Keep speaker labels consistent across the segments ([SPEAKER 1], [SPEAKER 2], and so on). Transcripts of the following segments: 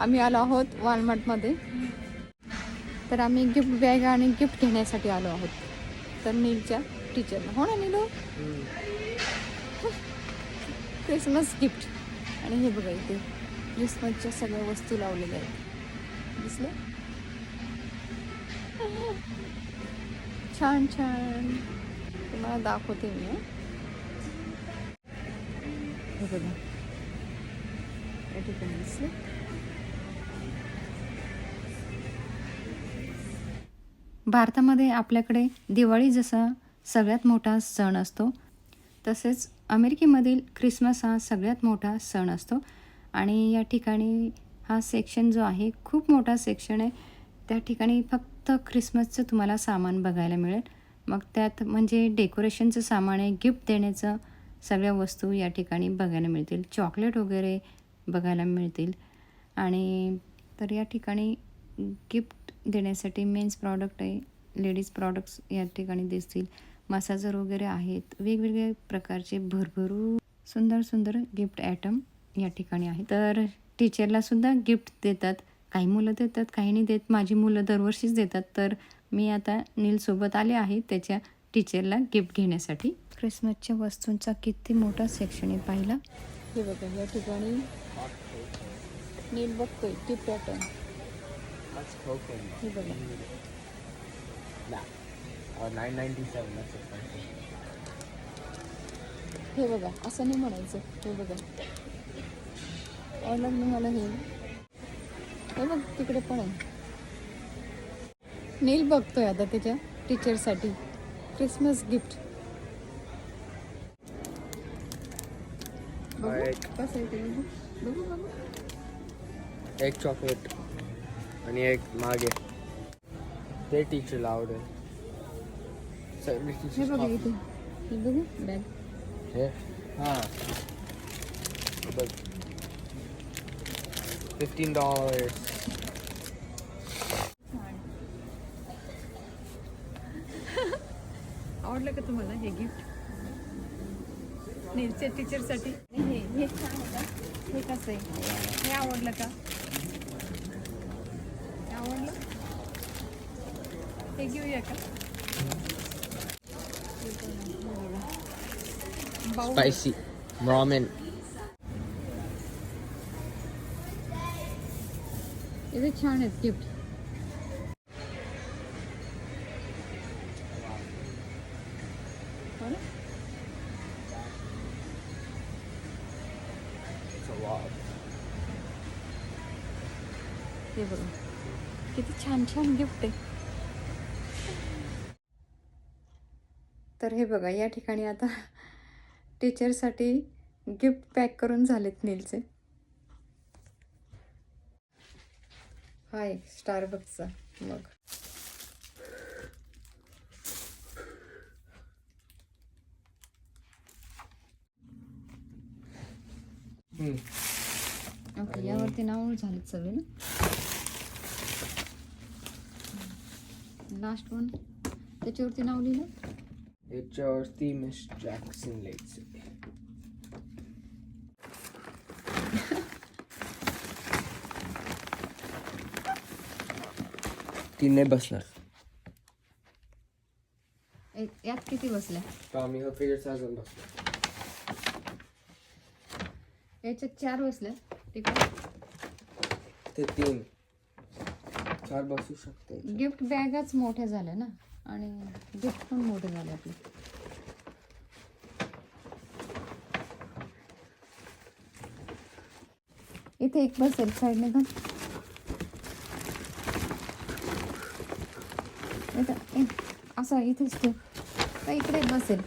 [SPEAKER 1] आम्ही आलो आहोत वॉलमार्टमध्ये. तर आम्ही गिफ्ट बॅग आणि गिफ्ट घेण्यासाठी आलो आहोत. तर नीलच्या टीचरला हो ना नीलो? क्रिसमस गिफ्ट आणि हे बघा इथे क्रिसमसच्या सगळ्या वस्तू लावलेल्या आहेत. दिसलं? छान छान. तुम्हाला दाखवते मी हे बघा. या ठिकाणी दिसलं? भारतामध्ये आपल्याकडे दिवाळी जसा सगळ्यात मोठा सण असतो तसेच अमेरिकेमधील ख्रिसमस हा सगळ्यात मोठा सण असतो. आणि या ठिकाणी हा सेक्शन जो आहे खूप मोठा सेक्शन आहे. त्या ठिकाणी फक्त ख्रिसमसचं तुम्हाला सामान बघायला मिळेल. मग त्यात म्हणजे डेकोरेशनचं सामान आहे गिफ्ट देण्याचं सगळ्या वस्तू या ठिकाणी बघायला मिळतील. चॉकलेट वगैरे बघायला मिळतील. आणि तर या ठिकाणी गिफ्ट देण्यासाठी मेन्स प्रॉडक्ट आहे. लेडीज प्रॉडक्ट्स या ठिकाणी दिसतील. मसाजर वगैरे आहेत. वेगवेगळ्या प्रकारचे भरभरू सुंदर सुंदर गिफ्ट ॲटम या ठिकाणी आहे तर टीचरला सुद्धा गिफ्ट देतात. काही मुलं देतात काही नाही देत. माझी मुलं दरवर्षीच देतात. तर मी आता नीलसोबत आले आहे त्याच्या टीचरला गिफ्ट घेण्यासाठी. क्रिसमसच्या वस्तूंचा किती मोठा सेक्शन आहे पाहिला. हे बघा या ठिकाणी नील बघतोय गिफ्ट पॅटर्न. हे बघा.
[SPEAKER 2] Nah. Uh, 997, that's price.
[SPEAKER 1] हे बघा असं नाही म्हणायचं. हे बघा. ना मला हे. हे बघ तिकडे पण आहे. नील बघतोय आता त्याच्या टीचरसाठी क्रिसमस गिफ्ट
[SPEAKER 2] एक चॉकलेट आणि एक मागे. ते टीचरला आवडेल सगळे
[SPEAKER 1] हे
[SPEAKER 2] टीचर
[SPEAKER 1] बघा इथे हे बघू बॅग
[SPEAKER 2] हे हां बघ फिफ्टीन डॉलर्स
[SPEAKER 1] आवडलं का तुम्हाला हे गिफ्ट नीलच्या टीचरसाठी हे हे छान हे कसं आहे? हे आवडलं का? हे आवडलं? घेऊया का बाऊ
[SPEAKER 2] स्पायसी रॉमेन
[SPEAKER 1] इथे छान आहेत गिफ्ट हो ना हे बघा किती छान छान गिफ्ट आहे तर हे बघा या ठिकाणी आता टीचरसाठी गिफ्ट पॅक करून झालेत नीलचे. हाय स्टारबक्सचा मग. ओके यावरती नाव झालेत सगळे ना? Last one. त्याच्यावरती नाव लिहिलं?
[SPEAKER 2] याच्यावरती मिस जॅक्सन लिहायचं ती नाही बसणार.
[SPEAKER 1] यात किती बसल्या?
[SPEAKER 2] टॉमी हफिगरचा अजून बसणार
[SPEAKER 1] याच्यात चार बसल्या तिकडे.
[SPEAKER 2] ते तीन. चार बसू शकते
[SPEAKER 1] गिफ्ट बॅगच मोठ्या झाल्या ना? आणि गिफ्ट पण मोठे झाले आपले. इथे एक बस एक साईडने पण इथं ए, इथेच ठेव. का इकडे बसेल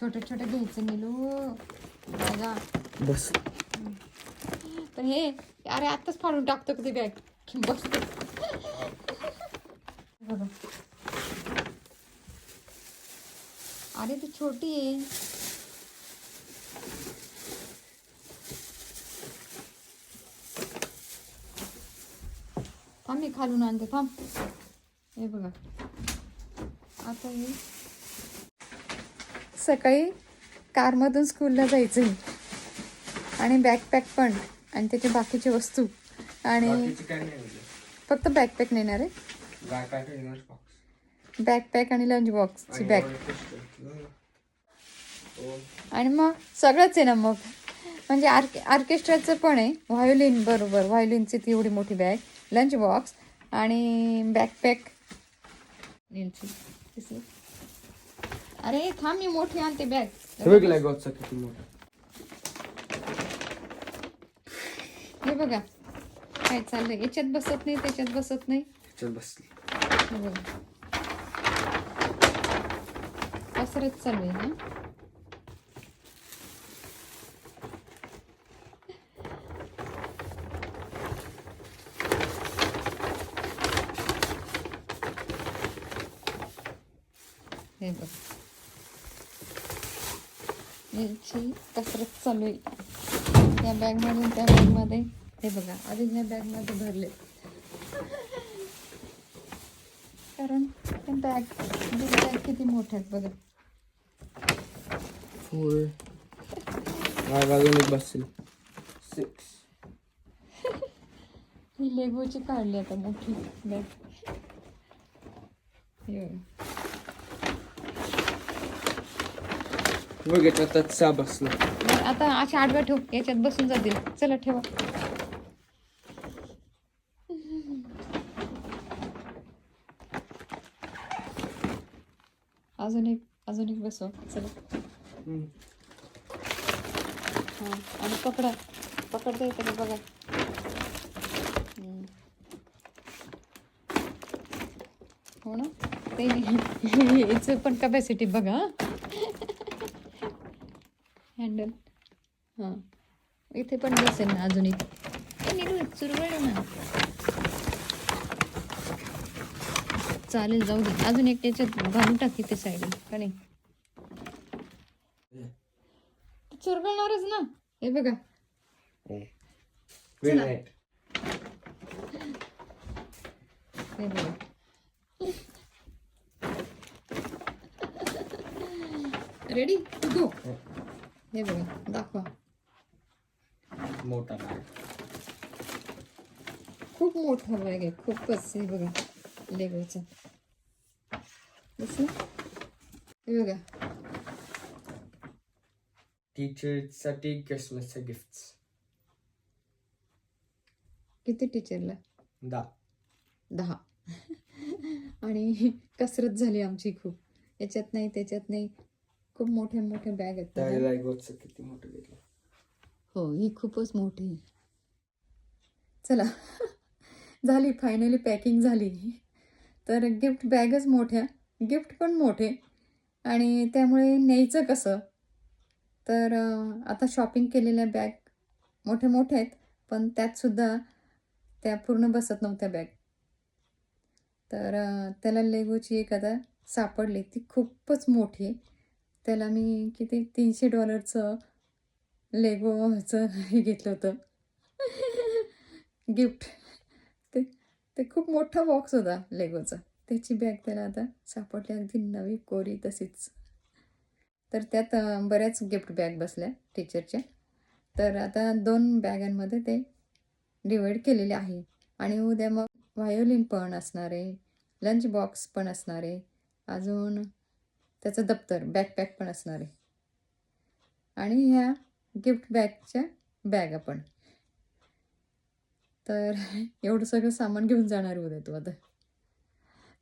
[SPEAKER 1] छोटे छोटे घ्यायचं निलू बघा.
[SPEAKER 2] बस.
[SPEAKER 1] पण हे अरे आत्ताच फाडून टाकतो कधी बॅग. बस बघा. अरे ती छोटी आहे. थांब मी खालून आणते थांब. हे बघा. आता हे सकाळी कारमधून स्कूलला जायचं आणि बॅकपॅक पण आणि त्याच्या बाकीच्या वस्तू. आणि
[SPEAKER 2] बाकीचे म्हणजे?
[SPEAKER 1] फक्त बॅकपॅक नेणार आहे
[SPEAKER 2] बॅकपॅक आणि
[SPEAKER 1] लंच बॉक्सची बॅग. आणि मग सगळंच आहे ना मग. म्हणजे आर्क ऑर्केस्ट्राचं पण आहे. व्हायोलिन बरोबर. व्हायोलिनची ती एवढी मोठी बॅग लंच बॉक्स आणि बॅकपॅक नीलची दिसली? अरे थांब मी मोठी आणते बॅग
[SPEAKER 2] बघ लेगोचा किती मोठा.
[SPEAKER 1] हे बघा. काय चाललंय? याच्यात बसत नाही त्याच्यात बसत नाही.
[SPEAKER 2] चल बसली.
[SPEAKER 1] हे बघा. कसरत चालू आहे ना? हे बघ. याची कसरत चालू आहे. या बॅगमधून त्या बॅगमध्ये हे बघा अजून या बॅगमध्ये भरले. कारण त्या बॅग बॅग किती मोठ्या आहेत बघा.
[SPEAKER 2] फोर अजून सिक्स
[SPEAKER 1] ही लेगोची काढली आता मोठी बॅग. हे बघा.
[SPEAKER 2] बघ याच्यात सहा बसला.
[SPEAKER 1] बरं, आता अशा आडव्या ठेव याच्यात बसून जातील. चला ठेवा. अजून एक अजून एक बसवा. चला. हां आणि पकडा. पकडता येतं का बघा. हम्म. हो ना? ते याचं पण कपॅसिटी बघा हँडल. हां. इथे पण बसेल ना अजून एक चुरबळ ना. चालेल जाऊ दे. अजून एक त्याच्यात घालून टाकी ते साईडला का नाही? चुरगळणारच ना. हे बघा.
[SPEAKER 2] Good night.
[SPEAKER 1] हे बघा. रेडी गो हे बघा दाखवा.
[SPEAKER 2] मोठा.
[SPEAKER 1] खूप मोठा बॅग आहे खूपच हे बघा लेगोचा हे बघा.
[SPEAKER 2] टीचरसाठी क्रिसमसचे गिफ्ट्स
[SPEAKER 1] किती टीचरला
[SPEAKER 2] दा
[SPEAKER 1] दहा. आणि कसरत झाली आमची खूप. याच्यात नाही त्याच्यात नाही. खूप मोठ्या मोठ्या बॅग आहेत
[SPEAKER 2] किती मोठं घेतलं?
[SPEAKER 1] हो ही खूपच मोठी आहे. चला. झाली फायनली पॅकिंग झाली तर गिफ्ट बॅगच मोठ्या गिफ्ट पण मोठे. आणि त्यामुळे न्यायचं कसं? तर आता शॉपिंग केलेल्या बॅग मोठ्या मोठ्या आहेत पण त्यातसुद्धा त्या पूर्ण बसत नव्हत्या बॅग तर त्याला लेगोची एक आता सापडली. ती खूपच मोठी आहे. त्याला मी किती तीनशे डॉलरचं लेगोचं हे घेतलं होतं. गिफ्ट ते ते खूप मोठा बॉक्स होता लेगोचा त्याची बॅग त्याला आता सापडली अगदी नवी कोरी तशीच. तर त्यात बऱ्याच गिफ्ट बॅग बसल्या टीचरच्या तर आता दोन बॅगांमध्ये ते डिवाईड केलेले आहे. आणि उद्या मग व्हायोलिन पण असणार आहे लंच बॉक्स पण असणार आहे. अजून त्याचं दप्तर बॅकपॅक पण असणार आहे. आणि ह्या गिफ्ट बॅगच्या बॅग आपण. तर एवढं सगळं सामान घेऊन जाणार उद्या तू आता.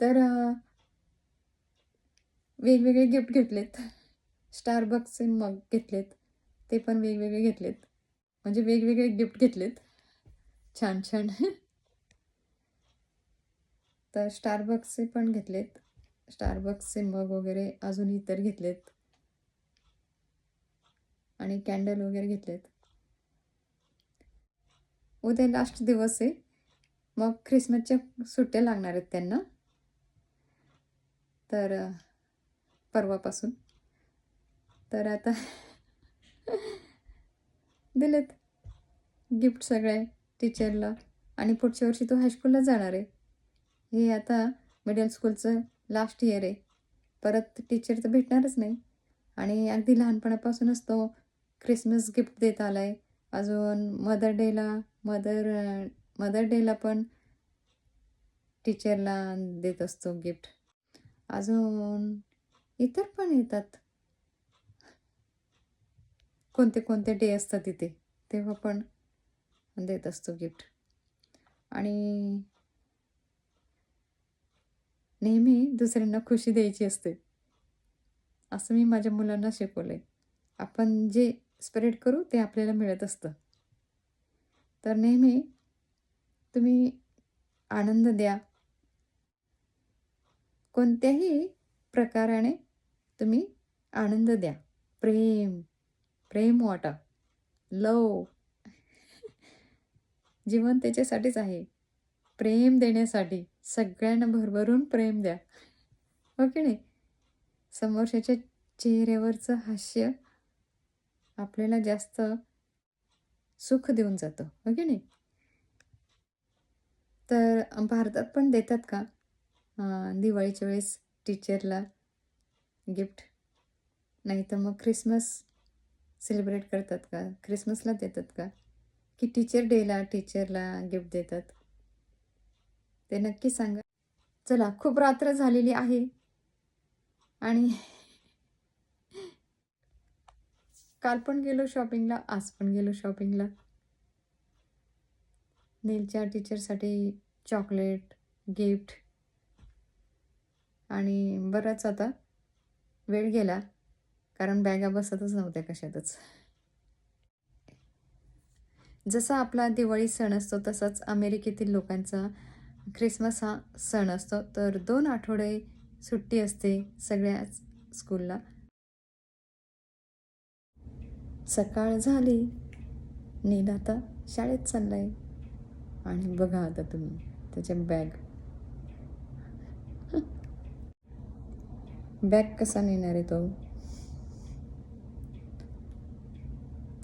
[SPEAKER 1] तर वेगवेगळे गिफ्ट घेतलेत. स्टारबक्सचे मग घेतलेत. ते पण वेगवेगळे घेतलेत. म्हणजे वेगवेगळे गिफ्ट घेतलेत. छान छान. तर स्टारबक्सचे पण घेतलेत. स्टारबक्सचे मग वगैरे अजून इतर घेतलेत. आणि कॅन्डल वगैरे घेतलेत. उद्या लास्ट दिवस आहे. मग ख्रिसमसच्या सुट्ट्या लागणार आहेत त्यांना. तर परवापासून. तर आता दिलेत. गिफ्ट सगळे टीचरला आणि पुढच्या वर्षी तो हायस्कूलला जाणार आहे. हे आता मिडल स्कूलचं लास्ट इयर आहे. परत टीचर तर भेटणारच नाही. आणि अगदी लहानपणापासूनच तो क्रिसमस गिफ्ट देत आला आहे अजून मदर डेला मदर मदर डेला पण टीचरला देत असतो गिफ्ट अजून इतर पण येतात. कोणते कोणते डे असतात तिथे तेव्हा पण देत असतो गिफ्ट आणि नेहमी दुसऱ्यांना खुशी द्यायची असते. असं मी माझ्या मुलांना शिकवलं आहे आपण जे स्प्रेड करू ते आपल्याला मिळत असतं. तर नेहमी तुम्ही आनंद द्या. कोणत्याही प्रकाराने तुम्ही आनंद द्या. प्रेम प्रेम वाटा. लव. जीवन त्याच्यासाठीच आहे. प्रेम देण्यासाठी सगळ्यांना भरभरून प्रेम द्या. हो की नाही? समोरच्याच्या चेहऱ्यावरचं हास्य आपल्याला जास्त सुख देऊन जातं. हो की नाही? तर भारतात पण देतात का? दिवाळीच्या वेळेस टीचरला गिफ्ट नाही तर मग ख्रिसमस सेलिब्रेट करतात का? ख्रिसमसला देतात का? की टीचर डेला टीचरला गिफ्ट देतात? ते नक्की सांगा. चला खूप रात्र झालेली आहे. आणि काल पण गेलो शॉपिंगला आज पण गेलो शॉपिंगला. नीलच्या टीचरसाठी चॉकलेट गिफ्ट आणि बराच आता वेळ गेला कारण बॅगा बसतच नव्हत्या कशातच. जसा आपला दिवाळी सण असतो तसाच अमेरिकेतील लोकांचा ख्रिसमस हा सण असतो. तर दोन आठवडे सुट्टी असते सगळ्याच स्कूलला. सकाळ झाली. नील आता शाळेत चाललाय. आणि बघा आता तुम्ही त्याच्या बॅग. बॅग कसा नेणार आहे तो?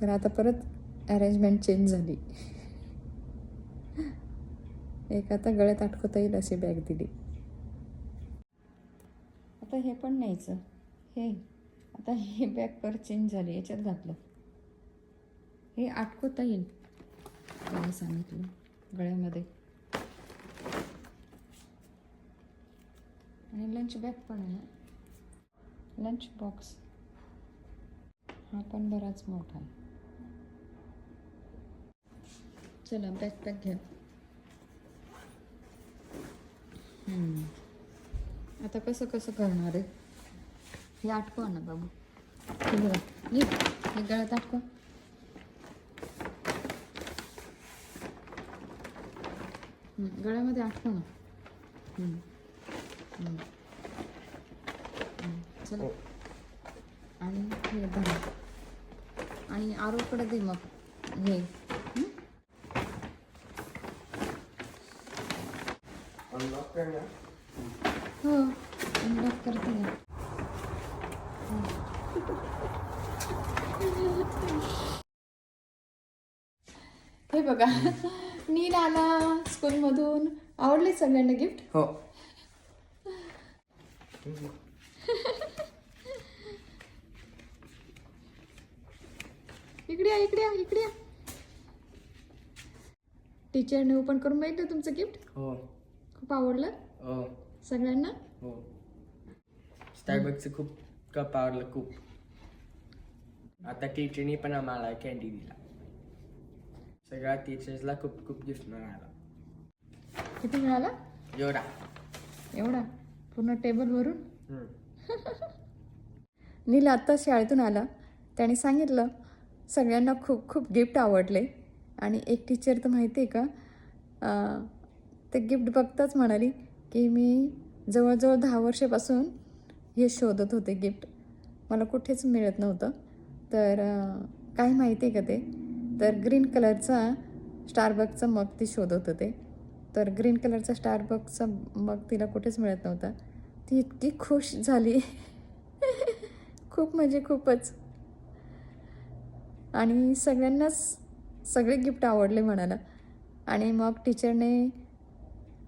[SPEAKER 1] तर आता परत अरेंजमेंट चेंज झाली. एक आता गळ्यात आटकवता येईल अशी बॅग दिली. आता हे पण न्यायचं. हे आता हे बॅग पर चेंज झाली याच्यात घातलं. हे अटकवता येईल. त्याला सांगितलं गळ्यामध्ये. आणि लंच बॅग पण आहे ना? लंच बॉक्स हा पण बराच मोठा आहे. चला बॅकपॅक घ्या हम्म. आता कसं कसं करणार आहे? हे आटकवा ना बाबू. हे बघा. ये. हे गळ्यात आटकवा. हम्म, गळ्यामध्ये. हम्म, चला. आणि हे धरा. आणि आरोकडे दे मग. हे. हं?
[SPEAKER 2] अनलॉक करणार
[SPEAKER 1] हो अनलॉक करते ना. हे बघा नील आला स्कूलमधून. आवडले सगळ्यांना गिफ्ट
[SPEAKER 2] हो.
[SPEAKER 1] इकडे या इकडे या इकडे या. टीचरने ओपन करून बघितलं तुमचं गिफ्ट
[SPEAKER 2] हो.
[SPEAKER 1] खूप आवडलं?
[SPEAKER 2] हो.
[SPEAKER 1] सगळ्यांना?
[SPEAKER 2] हो. स्टारबक्सचं खूप कप आवडलं खूप. आता टीचरनी पण आम्हाला कॅन्डी दिला. सगळ्या टीचर्सला खूप खूप गिफ्ट मिळाला.
[SPEAKER 1] किती मिळाला?
[SPEAKER 2] एवढा.
[SPEAKER 1] एवढा? पूर्ण टेबलवरून
[SPEAKER 2] हम्म.
[SPEAKER 1] नील आत्ता शाळेतून आला. त्याने सांगितलं सगळ्यांना खूप खूप गिफ्ट आवडले. आणि एक टीचर तर माहिती आहे का अं, ते गिफ्ट बघताच म्हणाली की मी जवळजवळ दहा वर्षापासून हे शोधत होते गिफ्ट. मला कुठेच मिळत नव्हतं. तर काय माहिती आहे का ते? तर ग्रीन कलरचा स्टारबकचा मग ती शोधत होते. तर ग्रीन कलरचा स्टारबकचा मग तिला कुठेच मिळत नव्हता. ती इतकी खुश झाली. खूप म्हणजे खूपच. आणि सगळ्यांनाच सगळे गिफ्ट आवडले म्हणाला. आणि मग टीचरने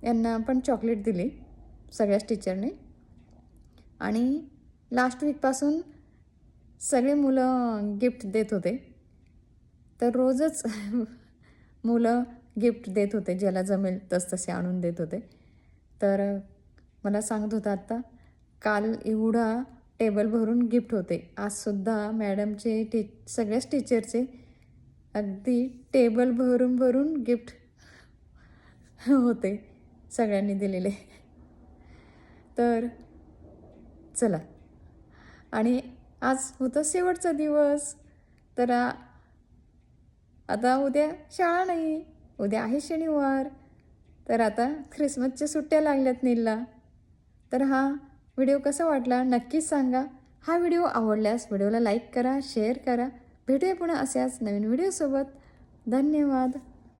[SPEAKER 1] यांना पण चॉकलेट दिली सगळ्याच टीचरने आणि लास्ट वीकपासून सगळे मुलं गिफ्ट देत होते. तर रोजच मुलं गिफ्ट देत होते ज्याला जमेल तस तसे आणून देत होते. तर मला सांगत होता आत्ता काल एवढा टेबल भरून गिफ्ट होते. आजसुद्धा मॅडमचे टी सगळ्याच टीचरचे अगदी टेबल भरून भरून गिफ्ट होते. सगळ्यांनी दिलेले. तर चला. आणि आज होतं शेवटचा दिवस. तर आता उद्या शाळा नाही. उद्या आहे शनिवार. तर आता ख्रिसमसच्या सुट्ट्या लागल्यात नीलला. तर हा व्हिडिओ कसा वाटला नक्कीच सांगा. हा व्हिडिओ आवडल्यास व्हिडिओला लाईक करा शेअर करा. भेटूया पुन्हा अशाच नवीन व्हिडिओसोबत. धन्यवाद.